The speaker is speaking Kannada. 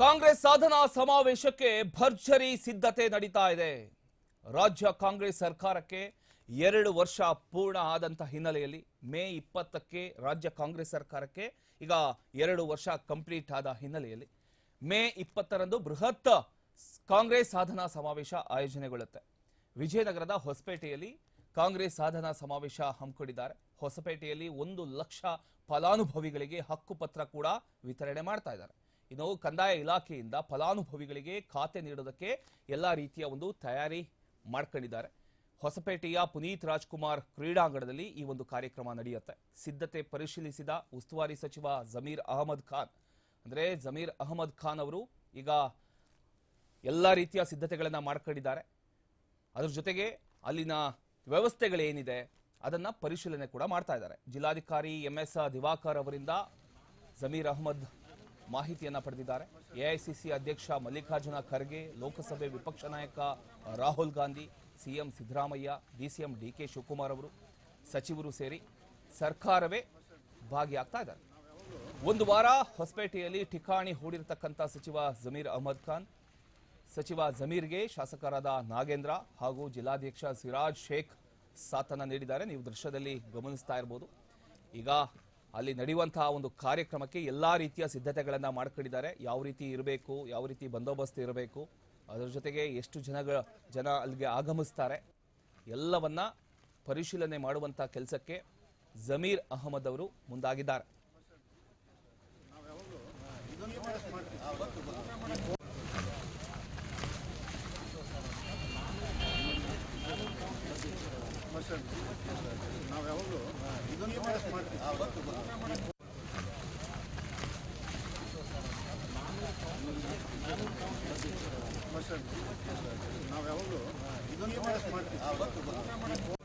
ಕಾಂಗ್ರೆಸ್ ಸಾಧನಾ ಸಮಾವೇಶಕ್ಕೆ ಭರ್ಜರಿ ಸಿದ್ಧತೆ ನಡೀತಾ ಇದೆ. ರಾಜ್ಯ ಕಾಂಗ್ರೆಸ್ ಸರ್ಕಾರಕ್ಕೆ ಎರಡು ವರ್ಷ ಪೂರ್ಣ ಆದಂತ ಹಿನ್ನೆಲೆಯಲ್ಲಿ ಮೇ ಇಪ್ಪತ್ತಕ್ಕೆ ರಾಜ್ಯ ಕಾಂಗ್ರೆಸ್ ಸರ್ಕಾರಕ್ಕೆ ಈಗ ಎರಡು ವರ್ಷ ಕಂಪ್ಲೀಟ್ ಆದ ಹಿನ್ನೆಲೆಯಲ್ಲಿ ಮೇ ಇಪ್ಪತ್ತರಂದು ಬೃಹತ್ ಕಾಂಗ್ರೆಸ್ ಸಾಧನಾ ಸಮಾವೇಶ ಆಯೋಜನೆಗೊಳ್ಳುತ್ತೆ. ವಿಜಯನಗರದ ಹೊಸಪೇಟೆಯಲ್ಲಿ ಕಾಂಗ್ರೆಸ್ ಸಾಧನಾ ಸಮಾವೇಶ ಹಮ್ಮಿಕೊಂಡಿದ್ದಾರೆ. ಹೊಸಪೇಟೆಯಲ್ಲಿ ಒಂದು ಲಕ್ಷ ಫಲಾನುಭವಿಗಳಿಗೆ ಹಕ್ಕುಪತ್ರ ಕೂಡ ವಿತರಣೆ ಮಾಡ್ತಾ ಇದ್ದಾರೆ. ಇನ್ನು ಕಂದಾಯ ಇಲಾಖೆಯಿಂದ ಫಲಾನುಭವಿಗಳಿಗೆ ಖಾತೆ ನೀಡೋದಕ್ಕೆ ಎಲ್ಲ ರೀತಿಯ ಒಂದು ತಯಾರಿ ಮಾಡ್ಕೊಂಡಿದ್ದಾರೆ. ಹೊಸಪೇಟೆಯ ಪುನೀತ್ ರಾಜ್ಕುಮಾರ್ ಕ್ರೀಡಾಂಗಣದಲ್ಲಿ ಈ ಒಂದು ಕಾರ್ಯಕ್ರಮ ನಡೆಯುತ್ತೆ. ಸಿದ್ಧತೆ ಪರಿಶೀಲಿಸಿದ ಉಸ್ತುವಾರಿ ಸಚಿವ ಜಮೀರ್ ಅಹಮದ್ ಖಾನ್. ಅಂದ್ರೆ ಜಮೀರ್ ಅಹಮದ್ ಖಾನ್ ಅವರು ಈಗ ಎಲ್ಲ ರೀತಿಯ ಸಿದ್ಧತೆಗಳನ್ನು ಮಾಡ್ಕೊಂಡಿದ್ದಾರೆ. ಅದ್ರ ಜೊತೆಗೆ ಅಲ್ಲಿನ ವ್ಯವಸ್ಥೆಗಳೇನಿದೆ ಅದನ್ನ ಪರಿಶೀಲನೆ ಕೂಡ ಮಾಡ್ತಾ ಇದ್ದಾರೆ. ಜಿಲ್ಲಾಧಿಕಾರಿ ಎಂ ಎಸ್ ದಿವಾಕರ್ ಅವರಿಂದ ಜಮೀರ್ ಅಹಮದ್ ಮಾಹಿತಿಯನ್ನ ಪಡೆದಿದ್ದಾರೆ. ಎಐಸಿಸಿ ಅಧ್ಯಕ್ಷ ಮಲ್ಲಿಕಾರ್ಜುನ ಖರ್ಗೆ, ಲೋಕಸಭೆ ವಿಪಕ್ಷ ನಾಯಕ Rahul Gandhi, CM Siddaramaiah, DCM D K Shivakumar ಅವರು ಸಚಿವರು ಸೇರಿ ಸರ್ಕಾರವೇ ಭಾಗಿಯಾಗ್ತಾ ಇದ್ದಾರೆ. ಒಂದು ವಾರ ಹೊಸಪೇಟೆಯಲ್ಲಿ ಠಿಕಾಣಿ ಹೂಡಿರತಕ್ಕಂಥ ಸಚಿವ ಜಮೀರ್ ಅಹಮದ್ ಖಾನ್, ಸಚಿವ ಜಮೀರ್ಗೆ ಶಾಸಕರಾದ ನಾಗೇಂದ್ರ ಹಾಗೂ ಜಿಲ್ಲಾಧ್ಯಕ್ಷ ಸಿರಾಜ್ ಶೇಖ್ ಸಾಥನ ನೀಡಿದ್ದಾರೆ. ನೀವು ದೃಶ್ಯದಲ್ಲಿ ಗಮನಿಸ್ತಾ ಇರ್ಬೋದು. ಈಗ ಅಲ್ಲಿ ನಡೆಯುವಂತಹ ಒಂದು ಕಾರ್ಯಕ್ರಮಕ್ಕೆ ಎಲ್ಲ ರೀತಿಯ ಸಿದ್ಧತೆಗಳನ್ನು ಮಾಡ್ಕೊಂಡಿದ್ದಾರೆ. ಯಾವ ರೀತಿ ಇರಬೇಕು, ಯಾವ ರೀತಿ ಬಂದೋಬಸ್ತ್ ಇರಬೇಕು, ಅದರ ಜೊತೆಗೆ ಎಷ್ಟು ಜನಗಳ ಜನ ಅಲ್ಲಿಗೆ ಆಗಮಿಸ್ತಾರೆ, ಎಲ್ಲವನ್ನ ಪರಿಶೀಲನೆ ಮಾಡುವಂಥ ಕೆಲಸಕ್ಕೆ ಜಮೀರ್ ಅಹಮದ್ ಅವರು ಮುಂದಾಗಿದ್ದಾರೆ. ನಾವು ಯಾವಾಗಲೂ ಇದನ್ನು ಮಾಡ್ತೀವಿ.